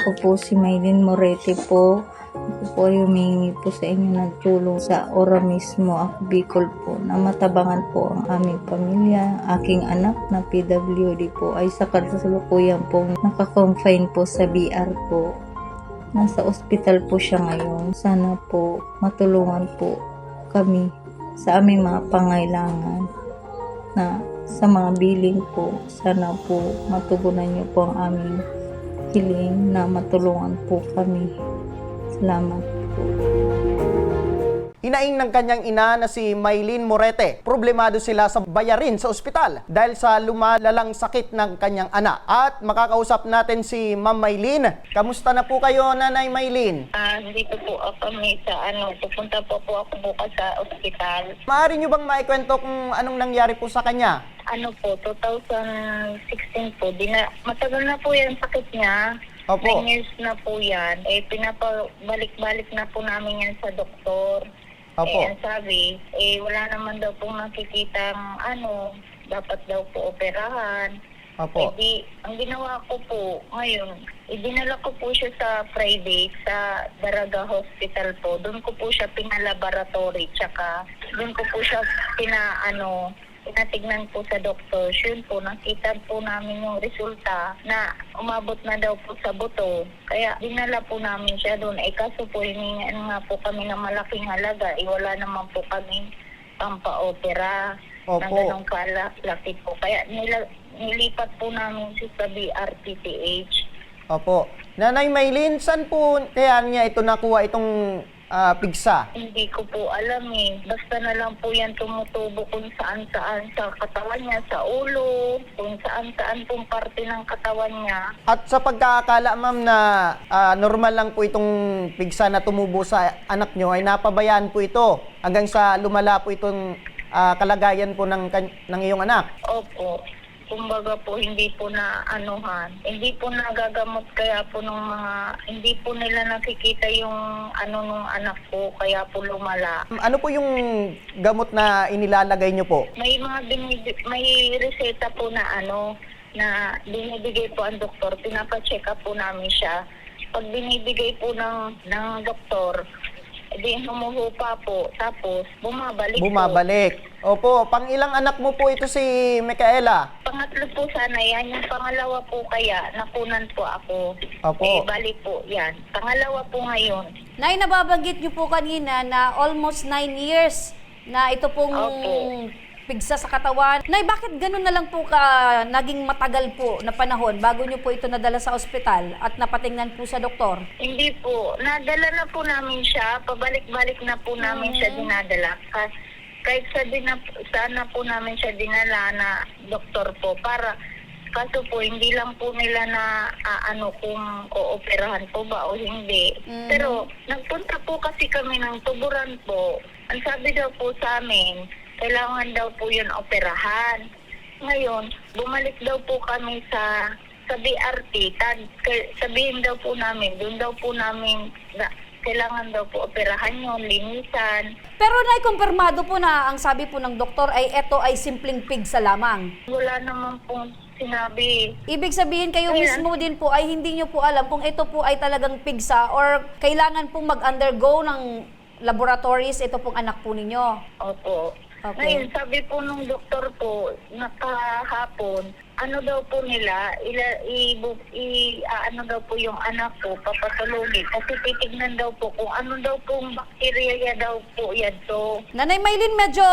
Ako po si Maylin Moretti po. Ako po ay humingi po sa inyo ng tulong sa ora mismo. Ako Bicol po na matabangan po ang aming pamilya. Aking anak na PWD po ay sa kasalukuyan po nakakonfine po sa BR po. Nasa ospital po siya ngayon. Sana po matulungan po kami sa aming mga pangailangan na sa mga billing po. Sana po matugunan niyo po ang aming hiling na matulungan po kami. Salamat po. Inaing ng kanyang ina na si Maylin Morete. Problemado sila sa bayarin sa ospital dahil sa lumalalang sakit ng kanyang anak. At makakausap natin si Ma'am Maylin. Kamusta na po kayo, Nanay Maylin? Ah, dito po ako kami sa ano, pupunta po po ako bukas sa ospital. Maaari nyo bang maikwento kung anong nangyari po sa kanya? Ano po, 2016 po, di na, matagal na po yan sakit niya. Opo. Nine years na po yan. Eh, pinapabalik-balik na po namin yan sa doktor. Opo. Eh, ang sabi, eh, wala naman daw pong nakikitang ano, dapat daw po operahan. Opo. Eh di, ang ginawa ko po ngayon, idinala ko po siya sa private, sa Daraga Hospital po. Doon ko po siya pinalaboratory, tsaka doon ko po siya pina, ano, pinatignan po sa doctor. Yun po, nakita po namin yung resulta na umabot na daw po sa buto. Kaya dinala po namin siya doon. Eh kaso po, hiningan nga po kami ng malaking halaga. Eh wala naman po kami pampa-opera Opo. ng ganong kalaki po. Kaya nila, nilipat po namin siya sa BRTTH. Opo. Nanay Maylin, saan po kaya niya ito nakuha itong ah, pigsa? Hindi ko po alam eh. Basta na lang po yan tumutubo kung saan-saan sa katawan niya, sa ulo, kung saan-saan pong parte ng katawan niya. At sa pagkakala, ma'am, na ah, normal lang po itong pigsa na tumubo sa anak nyo, ay napabayaan po ito hanggang sa lumala po itong ah, kalagayan po ng, kan- ng iyong anak. Opo. Kumbaga po, hindi po na anuhan. Hindi po nagagamot kaya po nung mga, hindi po nila nakikita yung ano nung anak ko, kaya po lumala. Ano po yung gamot na inilalagay nyo po? May mga binib- may reseta po na ano na binibigay po ang doktor, pinapa-check up po namin siya. Pag binibigay po ng ng doktor, di humuhupa po, tapos bumabalik, po. Bumabalik. Opo, pang ilang anak mo po ito si Micaela? Pangatlo po sana yan, yung pangalawa po kaya, nakunan po ako. Opo. Eh, bali po yan. Pangalawa po ngayon. Nay, nababanggit niyo po kanina na almost 9 years na ito pong Opo. pigsa sa katawan. Nay, bakit ganun na lang po ka naging matagal po na panahon bago niyo po ito nadala sa ospital at napatingnan po sa doktor? Hindi po. Nadala na po namin siya. Pabalik-balik na po namin siya dinadala. Kas, kahit sa dina, sana po namin siya dinala na doktor po para kaso po hindi lang po nila na ah, ano kung ooperahan po ba o hindi. Mhm. Pero nagpunta po kasi kami ng tuburan po. Ang sabi daw po sa amin, kailangan daw po yun operahan. Ngayon, bumalik daw po kami sa sa BRT, tag, k- sabihin daw po namin, doon daw po namin, na, kailangan daw po operahan yun, linisan. Pero nay, kumpirmado po na ang sabi po ng doktor ay ito ay simpleng pigsa lamang. Wala naman pong sinabi. Ibig sabihin kayo Ayan. mismo din po ay hindi niyo po alam kung ito po ay talagang pigsa or kailangan pong mag-undergo ng laboratories ito pong anak po ninyo. Opo. Okay. Ngayon, sabi po nung doktor po, nakahapon, ano daw po nila, ila, i, i, ah, ano daw po yung anak ko, papatulogin. Kasi titignan daw po kung ano daw pong bakterya daw po yan. So, Nanay Maylin, medyo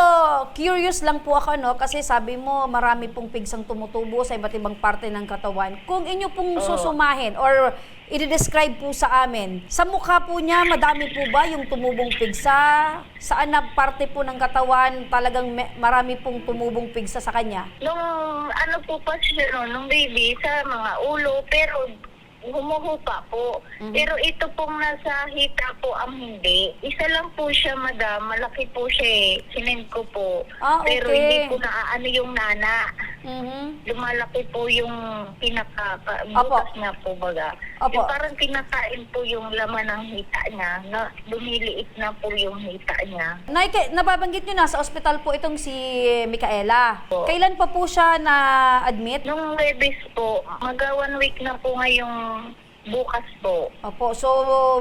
curious lang po ako, no? Kasi sabi mo, marami pong pigsang tumutubo sa iba't ibang parte ng katawan. Kung inyo pong susumahin or i-describe po sa amin, sa mukha po niya, madami po ba yung tumubong pigsa? Saan na parte po ng katawan talagang marami pong tumubong pigsa sa kanya? nung ano po pa siya no, nung baby, sa mga ulo, pero humuhupa po. Mhm. Pero ito pong nasa hita po ang hindi. Isa lang po siya, madam. Malaki po siya eh. Sinend ko po. Ah, Pero okay. hindi po naaano yung nana. Mhm. lumalaki po yung pinaka pa- Opo. butas niya po baga. Opo. Yung parang kinakain po yung laman ng hita niya na lumiliit na po yung hita niya. Nay, nababanggit nyo na sa ospital po itong si Micaela. Po. Kailan pa po siya na-admit? Nung Webis po, mag one week na po ngayong bukas po. Opo, so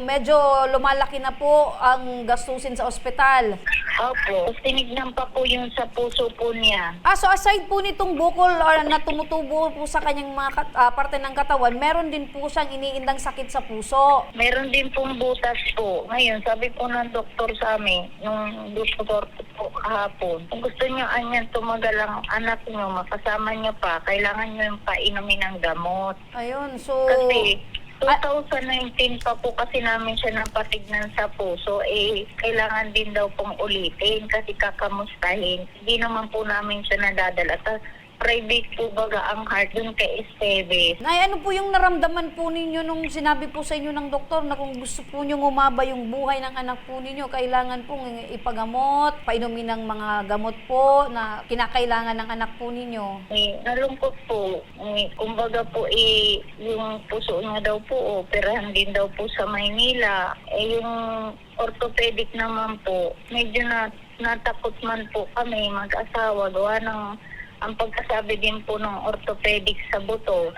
medyo lumalaki na po ang gastusin sa ospital. Opo. Tapos tinignan pa po yung sa puso po niya. Ah, so aside po nitong bukol or na tumutubo po sa kanyang mga kat- ah, parte ng katawan, meron din po siyang iniindang sakit sa puso. Meron din pong butas po. Ngayon, sabi po ng doktor sa amin, nung doktor po kahapon, kung gusto niyo anyan tumagal ang anak niyo, makasama niyo pa, kailangan niyo yung painumin ng gamot. Ayun, so... Kasi Ah. 2019 pa po kasi namin siya napatignan sa puso, eh, kailangan din daw pong ulitin kasi kakamustahin. Hindi naman po namin siya nadadala. Ta- private po baga ang heart dun kay Esteve. Nay, ano po yung naramdaman po ninyo nung sinabi po sa inyo ng doktor na kung gusto po nyo umaba yung buhay ng anak po ninyo, kailangan pong ipagamot, painumin ng mga gamot po na kinakailangan ng anak po ninyo. Eh, nalungkot po. Eh, kumbaga po, eh, yung puso niya daw po, operahan din daw po sa Maynila. Eh, yung orthopedic naman po, medyo na, natakot man po kami mag-asawa. Gawa ng, ang pagkasabi din po ng orthopedic sa buto,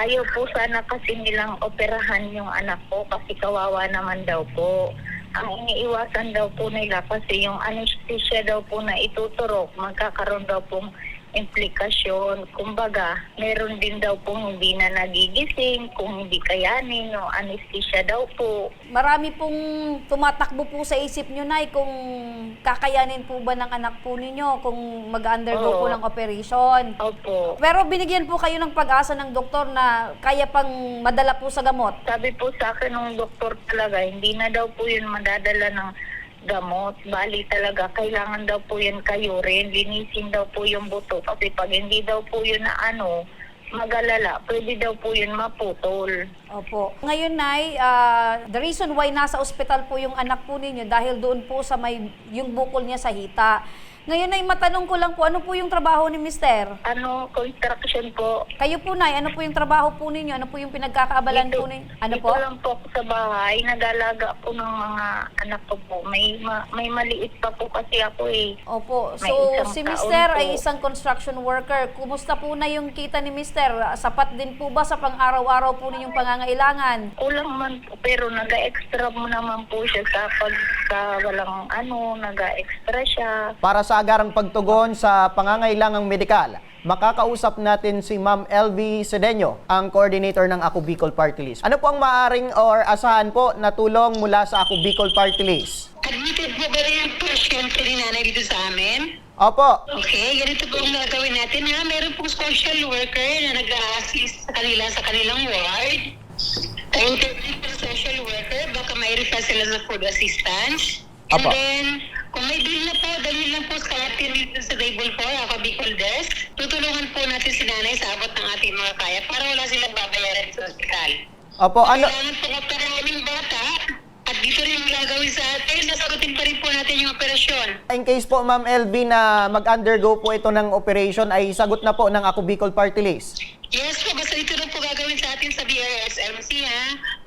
ayaw po sana kasi nilang operahan yung anak ko kasi kawawa naman daw po. Ang iniiwasan daw po nila kasi yung anesthesia daw po na ituturok, magkakaroon daw pong implikasyon. Kumbaga, meron din daw pong hindi na nagigising, kung hindi kayanin, no, anesthesia daw po. Marami pong tumatakbo po sa isip nyo, Nay, kung kakayanin po ba ng anak po ninyo kung mag-undergo po Oo. ng operation. Opo. Pero binigyan po kayo ng pag-asa ng doktor na kaya pang madala po sa gamot. Sabi po sa akin ng doktor talaga, hindi na daw po yun madadala ng gamot. Bali talaga, kailangan daw po yan kayo rin. Linisin daw po yung buto. Kasi pag hindi daw po yun na ano, magalala, pwede daw po yun maputol. Opo. Ngayon, Nay, ah, the reason why nasa ospital po yung anak po ninyo dahil doon po sa may yung bukol niya sa hita. Ngayon, Nay, matanong ko lang po, ano po yung trabaho ni Mister? Ano, construction po. Kayo po, Nay, ano po yung trabaho po ninyo? Ano po yung pinagkakaabalan po ninyo? Ano dito po? lang po ako sa bahay. Nag-alaga po ng mga anak ko po. May, ma- may maliit pa po kasi ako eh. Opo. May So, isang si taon Mister po. ay isang construction worker. Kumusta po na yung kita ni Mister? Sapat din po ba sa pang-araw-araw po ninyong pangangailangan? Kulang man po, pero nag-extra mo naman po siya sa pagka walang ano, nag-extra siya. Para sa agarang pagtugon sa pangangailangang medikal, makakausap natin si Ma'am LV Sedeño, ang coordinator ng Ako Bicol Party List. Ano po ang maaring or asahan po na tulong mula sa Ako Bicol Party List? Admitted po ba rin yung pasyente ni nanay dito sa amin? Opo, Okay, ganito po ang gagawin natin ha. Meron pong social worker na nag-assist sa kanila sa kanilang ward. interview po sa social worker, baka may refer sila sa food assistance. And Apo. then, kung may bill na po, dalhin lang po sa atin dito sa table 4, ako Bicol Desk. Tutulungan po natin si nanay sa abot ng ating mga kaya para wala silang babayaran sa ospital. opo, ano, Kailangan po yung bata at dito rin yung gagawin sa atin. Sasagutin pa rin po natin yung operasyon. in case po Ma'am LV na mag-undergo po ito ng operation ay sagot na po ng Ako Bicol Party List. Yes po, basta dito rin po gagawin sa atin sa BRSMC ha.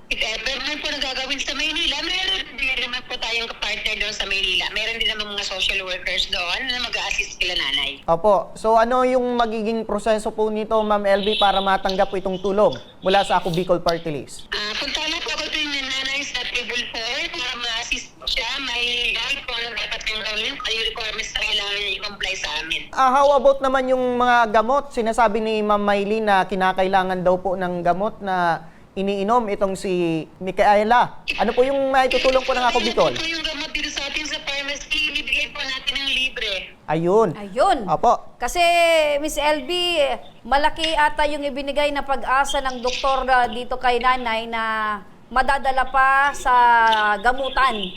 If ever man po nagagawin sa Maynila, meron din naman po tayong kapartner doon sa Maynila. Meron din naman mga social workers doon na mag-assist sila nanay. Opo, so ano yung magiging proseso po nito Ma'am LV para matanggap po itong tulong mula sa Ako Bicol Party List? Ah, punta lang po ako din nanay sa table 4 para ma-assist po siya. May guide po ano dapat yung gawin, yung requirements na kailangan niya i-comply sa amin. Ah, how about naman yung mga gamot? Sinasabi ni Ma'am Maylene na kinakailangan daw po ng gamot na iniinom itong si Micaela. Ano po yung maitutulong po ng Ako Bicol? Ito yung gamot dito sa atin sa pharmacy, ibibigay po natin ng libre. Ayun. Ayun. Opo. Kasi, Miss LB, malaki ata yung ibinigay na pag-asa ng doktor ah, dito kay nanay na madadala pa sa gamutan.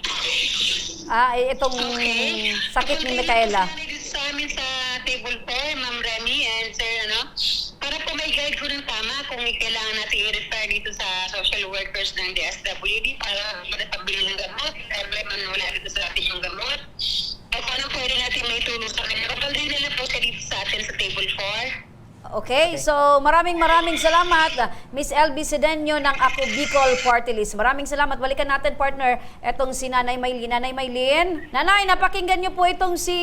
Ah, eh, itong sakit ni Micaela. Sa amin sa table 4, Ma'am Remy and Sir, ano, para po may guide ko ng tama kung may kailangan natin i-refer dito sa social workers ng DSWD para pabili ng gamot. Siyempre, man wala dito sa. Tulong sa kanya. Kapag din nila po siya dito sa sa table 4. Okay, so maraming maraming salamat uh, Miss LB Sedeño ng Ako Bicol Party List. Maraming salamat. Balikan natin partner etong si Nanay Maylin. Nanay Maylin, Nanay, napakinggan niyo po itong si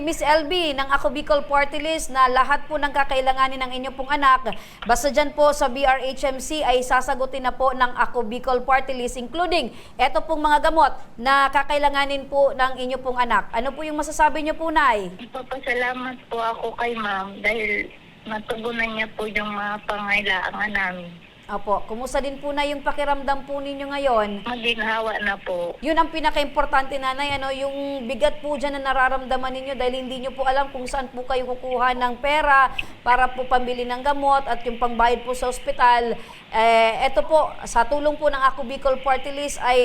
Miss LB ng Ako Bicol Party List na lahat po ng kakailanganin ng inyong pong anak. Basta dyan po sa BRHMC ay sasagutin na po ng Ako Bicol Party List including eto pong mga gamot na kakailanganin po ng inyong pong anak. Ano po yung masasabi niyo po, Nay? Papasalamat po ako kay ma'am dahil natugunan niya po yung mga pangailangan namin. Opo, kumusta din po na yung pakiramdam po ninyo ngayon? Maginhawa na po. Yun ang pinaka-importante nanay, ano, yung bigat po dyan na nararamdaman ninyo dahil hindi nyo po alam kung saan po kayo kukuha ng pera para po pambili ng gamot at yung pangbayad po sa ospital. Eh, eto po, sa tulong po ng Ako Bicol Party List ay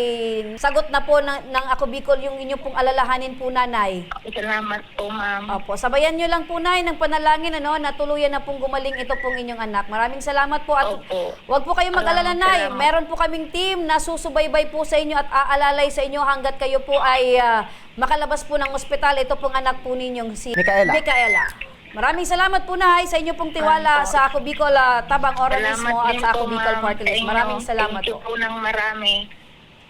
sagot na po ng, ng Ako Bicol yung inyo pong alalahanin po nanay. Salamat po ma'am. Opo, sabayan nyo lang po nay ng panalangin ano, na tuluyan na pong gumaling ito pong inyong anak. Maraming salamat po at Opo. Huwag po kayong mag-alala nay. Meron po kaming team na susubaybay po sa inyo at aalalay sa inyo hanggat kayo po ay ah, makalabas po ng ospital. Ito pong anak po ninyong si Micaela. Micaela. Maraming salamat po nay sa inyo pong tiwala po. sa Ako Bicol ah, Tabang Oral Salamat mismo at sa Ako po, Bicol Party List. Maraming salamat Thank you po. po ng marami.